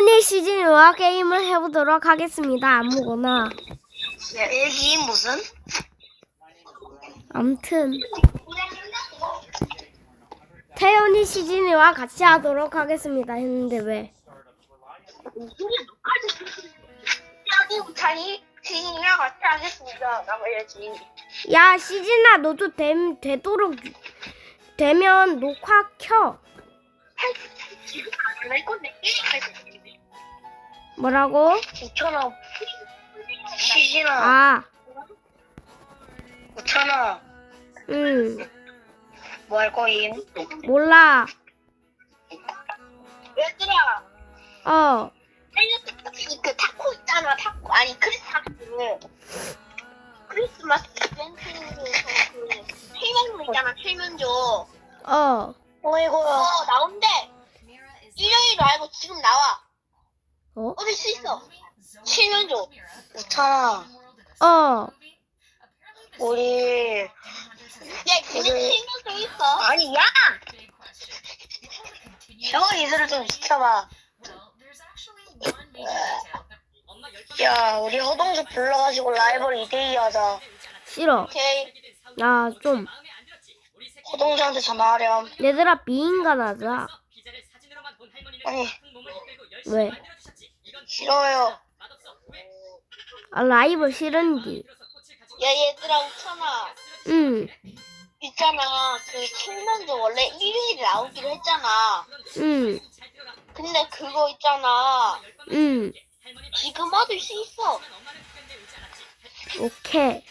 태연이 시즌과 게임을 해보도록 하겠습니다. 아무거나. 일기 무슨? 암튼 태연이 시즌과 같이 하도록 하겠습니다. 했는데 왜? 여기 우찬이 지인이랑 같이 하겠습니다. 나머지 야 시즌아 너도 됨, 되도록 되면 녹화 켜. 지금 안할 건데 할 건데. 뭐라고? 5천 원. 시진아. 아, 5천 원. 응, 뭐 할 거임? 몰라. 얘들아. 어, 그 타코 있잖아 타코 아니 크리스마스 크리스마스 이벤트에서 그 세면조 있잖아 세면조 어, 어이구야 어 나온대 일요일로 알고 지금 나와 어, 얻을 수 있어? 세면조. 우찬아 어. 우리 야 근데 세면조 있어? 아니 야! 형 이들을 좀 지켜봐. 야 우리 허동주 불러가지고 라이벌 2대2 하자. 싫어. 오케이. 나 좀. 허동주한테 전화하렴. 얘들아 비인간 하자. 아니. 왜? 싫어요. 아 라이브 싫은디. 야 얘들아 우찬아. 응, 있잖아. 그 칠면조 원래 일요일에 나오기로 했잖아. 응, 근데 그거 있잖아. 응. 지금 얻을 수 있어. 오케이.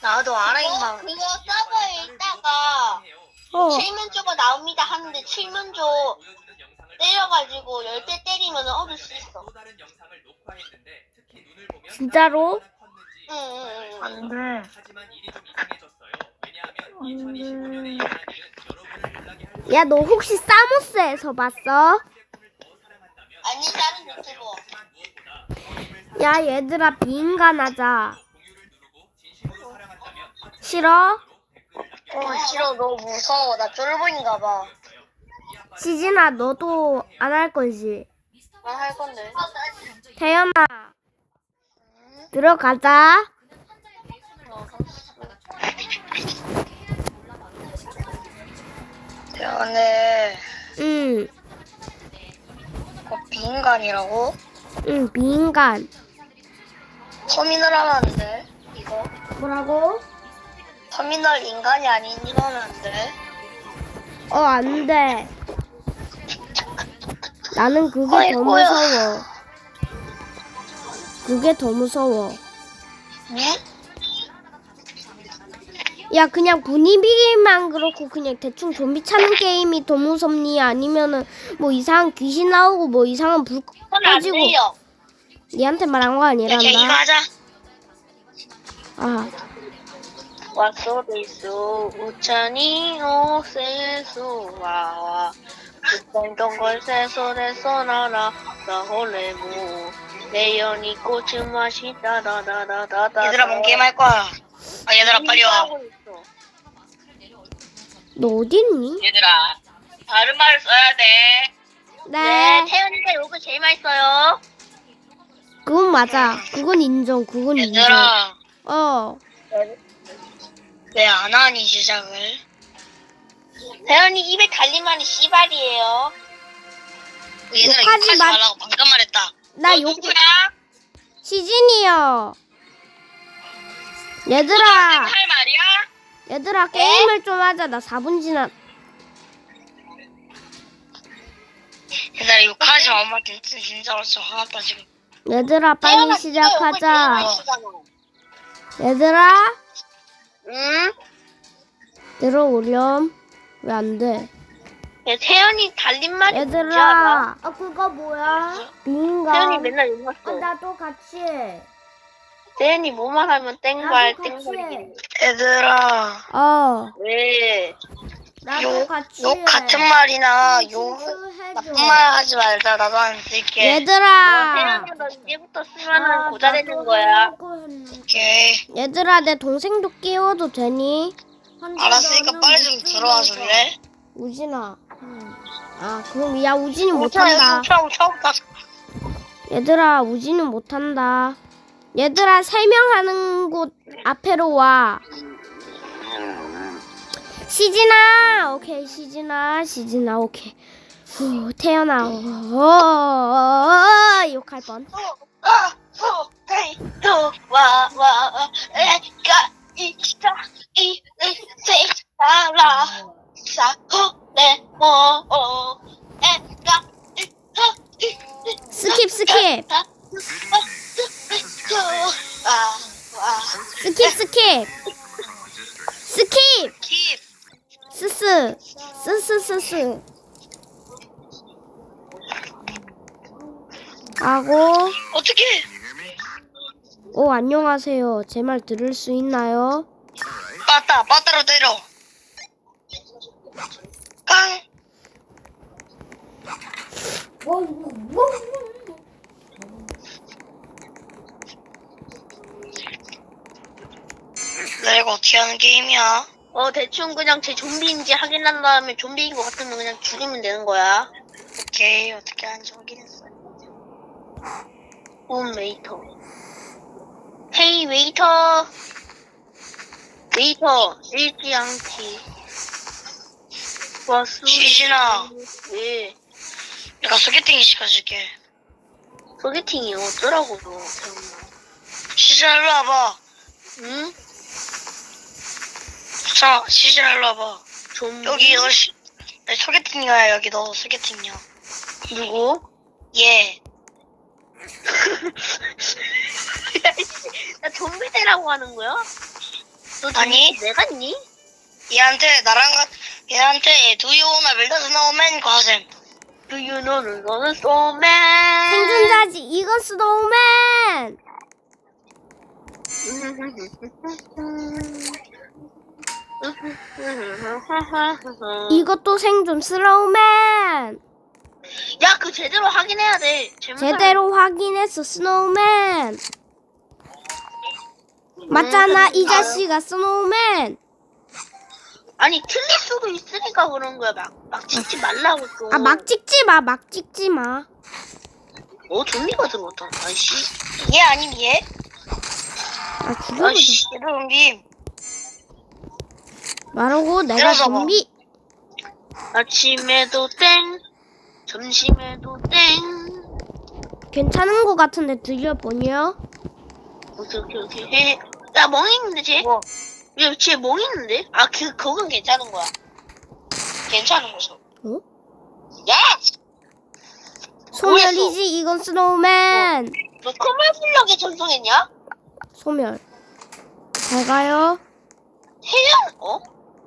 나도 알아 임마. 그거 서버에 있다가 어, 칠면조가 나옵니다 하는데 칠면조 때려가지고 열 대 때리면 얻을 수 있어 진짜로? 응 응 응 안 돼. 야 너 혹시 사모스에서 봤어? 아니 다른 유튜버 야 얘들아 비인간 하자. 싫어? 어 싫어 너무 무서워 나 쫄보인가 봐 시진아 너도 안 할 거지? 나 할 건데 태연아 들어가자. 대안에 응, 어, 비인간이라고? 응 비인간. 터미널 하면 안 돼? 이거? 뭐라고? 터미널 인간이 아닌 이거는 안 돼? 어 안 돼. 나는 그게 더 아이고야. 무서워. 그게 더 무서워. 응? 야 그냥 분위기만 그렇고 그냥 대충 좀비 찾는 게임이 더 무섭니 아니면은 뭐 이상한 귀신 나오고 뭐 이상한 불 꺼지고 들려 니한테 말한 거 이거 아니란다. 하자 아 왁소리수 우찬이 오세수 와와 동동걸 세솔에서 나라 나홀레무 내 연이 꽃을 마시다 다다다다다 얘들아 뭔 게임 할 거야 아 얘들아 빨리 와 너 어딨니? 얘들아 다른 말을 써야 돼 네. 태연이가 요거 제일 맛있어요 그건 맞아. 그건 인정. 그건 인정. 얘들아 어. 왜 안 하니 시작을 태연이 입에 달리만이 씨발이에요 얘들아 욕하지 욕하지 마. 말라고 방금 말했다 나 너 욕 누구야? 시진이요. 얘들아. 할 말이야? 얘들아 게임을 좀 하자. 나 4분 지났. 얘들아 욕하지 마 엄마 진짜 진짜로 저 화났다 지금 얘들아 빨리 시작하자. 얘들아 응? 들어오렴. 왜 안 돼? 야, 태연이 달린 말이 뭔지 알아? 얘들아. 아 그거 뭐야? 태연이 빈가. 맨날 욕 아, 했어 나도 같이 해. 태연이 뭐만 하면 땡발 나도 같이 해. 얘들아 어. 왜 나도 욕, 같이 욕 해. 같은 말이나 욕. 나쁜 말 하지 말자 나도 안 쓸게 얘들아. 태연이 너 이제부터 쓰면은 아, 고자 되는 거야. 오케이 얘들아 내 동생도 끼워도 되니? 알았으니까 빨리 좀 들어와 줄래? 우진아. 아 그럼 야 우진이 못한다. 얘들아 우지는 못한다. 얘들아 세명 하는 곳 앞에로 와. 시진아 오케이 시진아 시진아 오케이. 후 태연아 어, 욕할 뻔. 아, 소, 헤이, 도, 와, 와, 에가, 이 사, 이, 이, 세, 사 라, 사, 호, 네, 모, 오, 에가, 이, 호, 이, 이, 스킵 스킵 아, 아, 도, 와, 와. 스킵 스킵 스킵 킵. 스스 스스스스 하고 어떻게? 오 안녕하세요 제 말 들을 수 있나요? 빠따, 빠따로 때려. 깡. 나 이거 어떻게 하는 게임이야? 어 대충 그냥 제 좀비인지 확인한 다음에 좀비인 것 같으면 그냥 죽이면 되는 거야. 오케이 어떻게 하는지 확인했어. 홈 웨이터. 헤이 웨이터. 웨이터 읽지 않기. 와수. 시진아. 왜? 내가 소개팅 시켜줄게. 소개팅이 어쩌라고 너. 시진아 일로 와봐. 응? 자, 시진아 일로 와봐. 좀 여기 너 시, 나 소개팅이야 여기 너 소개팅이야. 누구? 얘. 되라고 하는 거야? 너 아니 내가 있니? 얘한테 나랑 가- 얘한테 Do you wanna build a snowman? 과셈. Do you know 너는 snowman? 생존자지 이건 스노우맨 이것도 생존 스노우맨 야, 그 제대로 확인해야 돼. 제대로 확인했어 스노우맨 맞잖아 이 자식아 스노우맨 아니 틀릴 수도 있으니까 그런 거야. 막, 막 찍지 말라고 좀. 아막 찍지 마 막 찍지 마 어, 좀비가 들어왔다. 아이씨. 얘 아님 얘? 아, 죽여보자 아이씨, 얘도 좀비. 말하고 내가 내려서 봐. 좀비 아침에도 땡, 점심에도 땡. 괜찮은 거 같은데 들려보냐 오케이, 오케이, 오케이. 해. 야, 멍 있는데, 쟤? 뭐? 야, 쟤멍 있는데? 아, 그, 그건 괜찮은 거야. 괜찮은 거죠. 어? 야! 소멸이지 이건 스노우맨 너 커멀 블럭에 전송했냐? 소멸 잘 가요 태연, 어?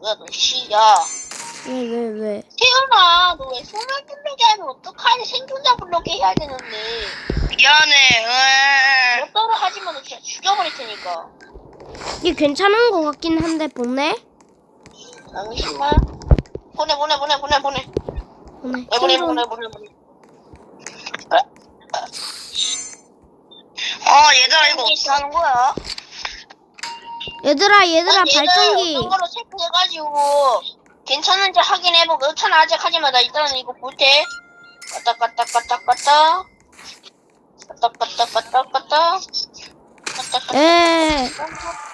야, 너 씨, 야. 왜 왜왜 태연아, 너 왜 소멸 블럭에 하면 어떡하니? 생존자 블럭에 해야 되는데. 미안해, 너따로 하지만 너 진짜 죽여버릴 테니까. 이게 괜찮은 것 같긴 한데 보내. 잠시만. 보내 보내 보내 보내 보내. 보내 네, 보내 보내 보내 아, 아. 아 얘들아 이거 어떻게 하는 거야? 얘들아 얘들아 아니, 발전기. 얘는 이거로 체크해가지고 괜찮은지 확인해보고 천 아직 하지마다 일단 이거 볼게. 까딱까딱까딱까딱. 까딱까딱까딱까딱. 까딱까딱. 에. 까딱.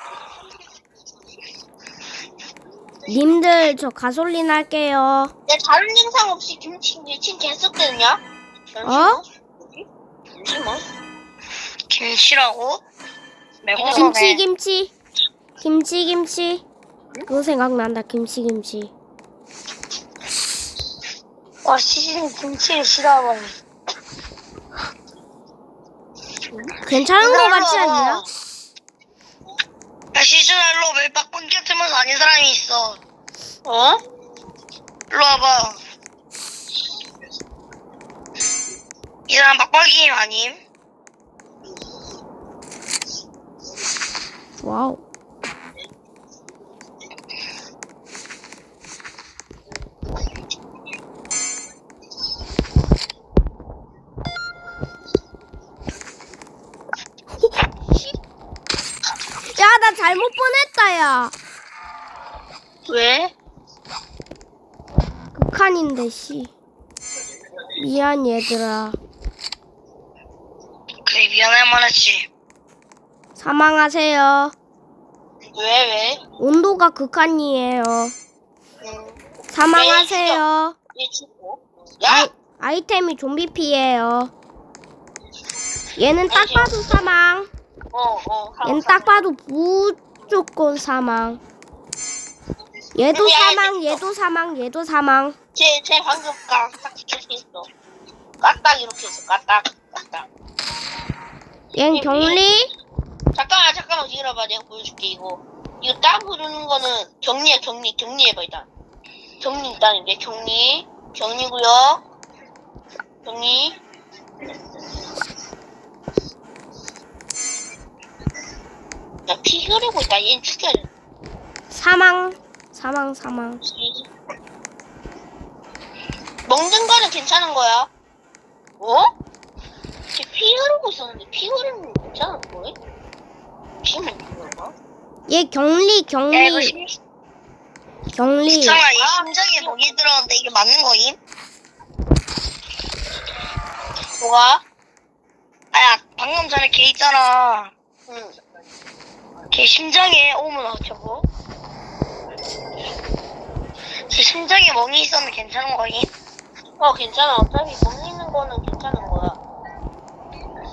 님들 저 가솔린 할게요. 내 다른 영상 없이 김치 김치 했었거든요 어? 잠시만 김치라고? 김치 김치. 김치 김치. 그거 생각난다 김치 김치. 와 시즌 김치를 싫어하고 괜찮은 거 같지 않냐? 일로 왜 빡빡 껴트면서 아닌 사람이 있어 어? 일로 와봐 이 사람 빡빡이 아님? 와우 야 나 잘못 보냈다 야 왜? 극한인데 씨 미안 얘들아 미안할 만했지. 사망하세요. 왜 왜? 온도가 극한이에요. 음, 사망하세요. 얘 죽고. 야, 아이템이 좀비 피해요. 얘는 딱 봐도 사망. 어 어. 얘는 딱 봐도 무조건 사망. 얘도 사망, 얘도 사망, 얘도 사망. 쟤쟤 방금 깍딱 있어. 까딱 이렇게 해서 까딱 까딱. 얜 격리. 잠깐만 잠깐만 기다려봐 내가 보여줄게 이거 이거 딱 부르는 거는 격리야 격리 격리해봐 일단 격리 일단 이제 격리 격리구요 격리 야피 흐르고 있다 얘는 죽여야 돼 사망, 사망, 사망. 먹는 거는 괜찮은 거야 어? 쟤피 흐르고 있었는데 피 흐르는 거 괜찮은 거야? 피 먹는 거야? 얘야 이거 격리, 심, 격리. 수창아 이 심장에 먹이 들었는데 이게 맞는 거임? 뭐가? 아야 방금 전에 걔 있잖아. 응 걔 심장에 오면 어쩌고? 제 심장에 멍이 있었는데 괜찮은 거임? 어 괜찮아 어차피 먹는 거는 괜찮은 거야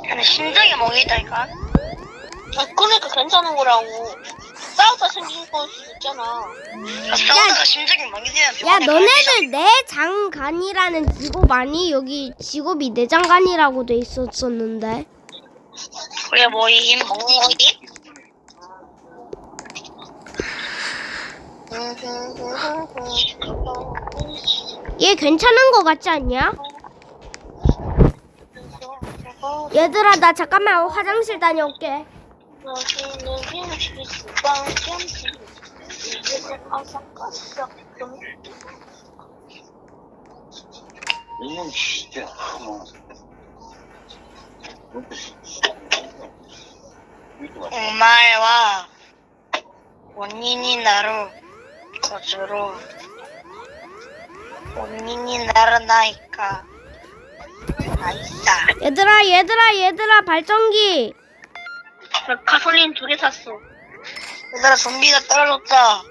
근데 심장에 멍이 있다니까? 아 그러니까 괜찮은 거라고 싸우다 생긴 걸 수도 있잖아 야, 싸우다가 심장에 멍이 되면 야, 너네들 내장간이라는 직업 아니? 여기 직업이 내장간이라고 돼 있었었는데. 그래 뭐임 먹는 거임? 얘 괜찮은 거 같지 않냐? 얘들아, 나 잠깐만 화장실 다녀올게. 오마이와 원인이 나로 거주로 원인이 나르나이까. 아이싸. 얘들아, 얘들아, 얘들아, 발전기. 가솔린 두 개 샀어. 얘들아 좀비가 떨어졌다.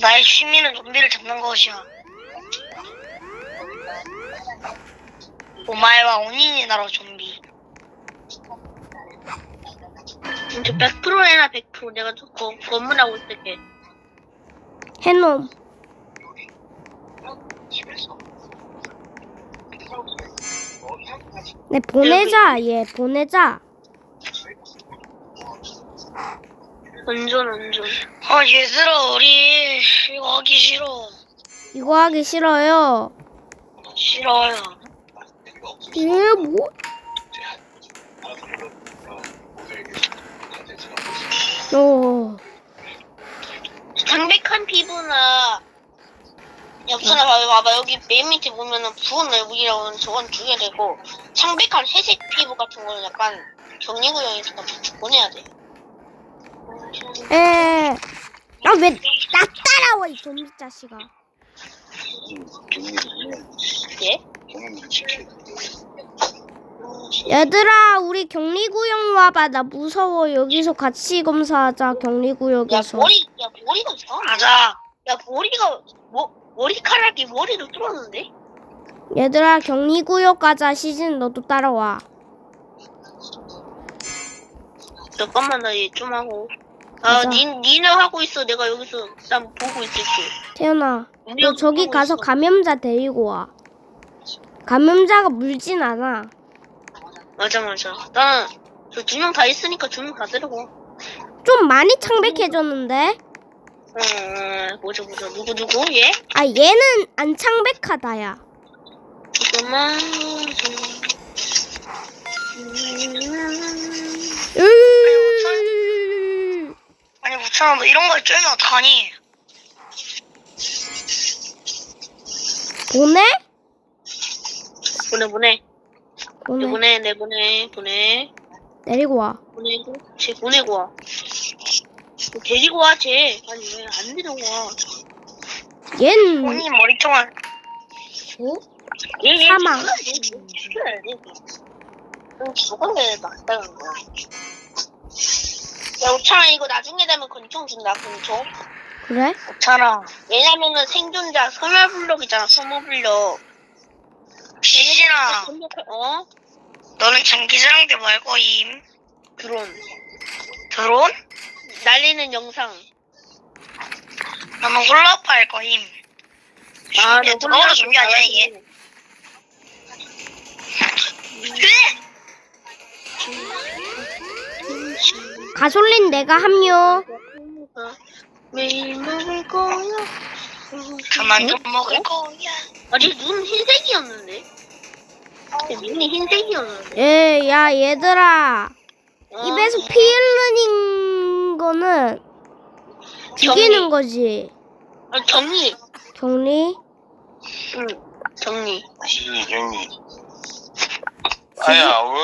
나의 취미는 좀비를 잡는 것이야. 오마이와 원인이 나로 좀비 진짜 100% 해라 100% 내가 저 거 검문하고 있을게 해놈. 네, 보내자, 얘, 보내자. 운전 운전 아 얘들아 우리 이거 하기 싫어 이거 하기 싫어요. 싫어요 얘, 뭐? 어, 창백한 피부나 옆선에 봐봐, 봐봐 여기 맨 밑에 보면은 부은 얼굴이라고 하는 저건 주게 되고 창백한 회색 피부 같은 거는 약간 격리구역에서 보내야 돼 에. 아, 왜, 나 따라와, 이 좀비 자식아. 예? 얘들아, 우리 격리구역 와봐. 나 무서워. 여기서 같이 검사하자, 야 격리구역에서. 머리 야 머리가 이상한데? 맞아 야 머리가 뭐 머리카락이 머리를 뚫었는데? 얘들아, 격리구역 가자. 시즌 너도 따라와. 잠깐만 나 얘 좀 하고 아 가자. 니, 니는 하고 있어 내가 여기서 난 보고 있을게 태연아, 너 저기 가서. 감염자 데리고 와. 감염자가 물진 않아. 맞아 맞아 나는 저두 명 다 있으니까 두 명다 와. 좀 많이 창백해졌는데? 어, 보자 보자 누구 누구 얘? 아, 얘는 안 창백하다야. 잠깐만 으... 아니 무찬아 너 이런 걸 쫄면 어떡하니 보내? 보내 보내 보내. 내 보내 내 보내 보내 내리고 와. 보내고 쟤 보내고 와 데리고 와 쟤 아니 왜 안 데리고 와얜 언니 머리통을 오? 얘 사망. 죽여야지. 응, 죽은 게 맞다는 거야. 야, 우찬아, 이거 나중에 되면 권총 준다, 권총. 그래? 괜찮아. 왜냐면은 생존자 소멸블록이잖아, 소모블록. 시진아, 어? 너는 장기사랑대 말고 임 드론. 드론? 날리는 영상. 나는 홀라파 할 거임. 아, 야, 드론으로 준비 아니야 이게? 그래? 가솔린 내가 합류. 매일 먹을 거야. 그만 좀 먹을 거야. 아니, 눈 흰색이었는데? 내 눈이 흰색이었는데? 예, 야, 얘들아. 어? 입에서 피 흘리는 거는 죽이는 거지. 아, 정리. 격리? 응, 정리. 무슨 경리 아야 왜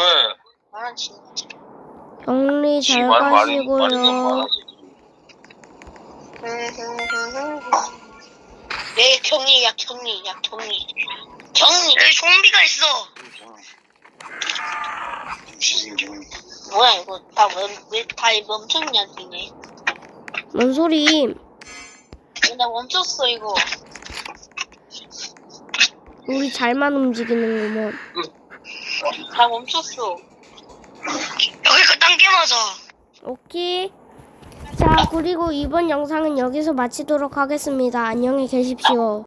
아, 진짜. 격리 잘 가시고요. 많아서 내 경리야, 경리, 야, 경리. 경리. 여기 좀비가 있어. 뭐야, 이거. 다, 왜, 왜, 다 멈췄냐, 니네. 뭔 소리? 나 멈췄어, 이거. 우리 잘만 움직이는구먼. 다 멈췄어. 여기 그딴 게 맞아. 오케이. 자, 그리고 이번 영상은 여기서 마치도록 하겠습니다. 안녕히 계십시오.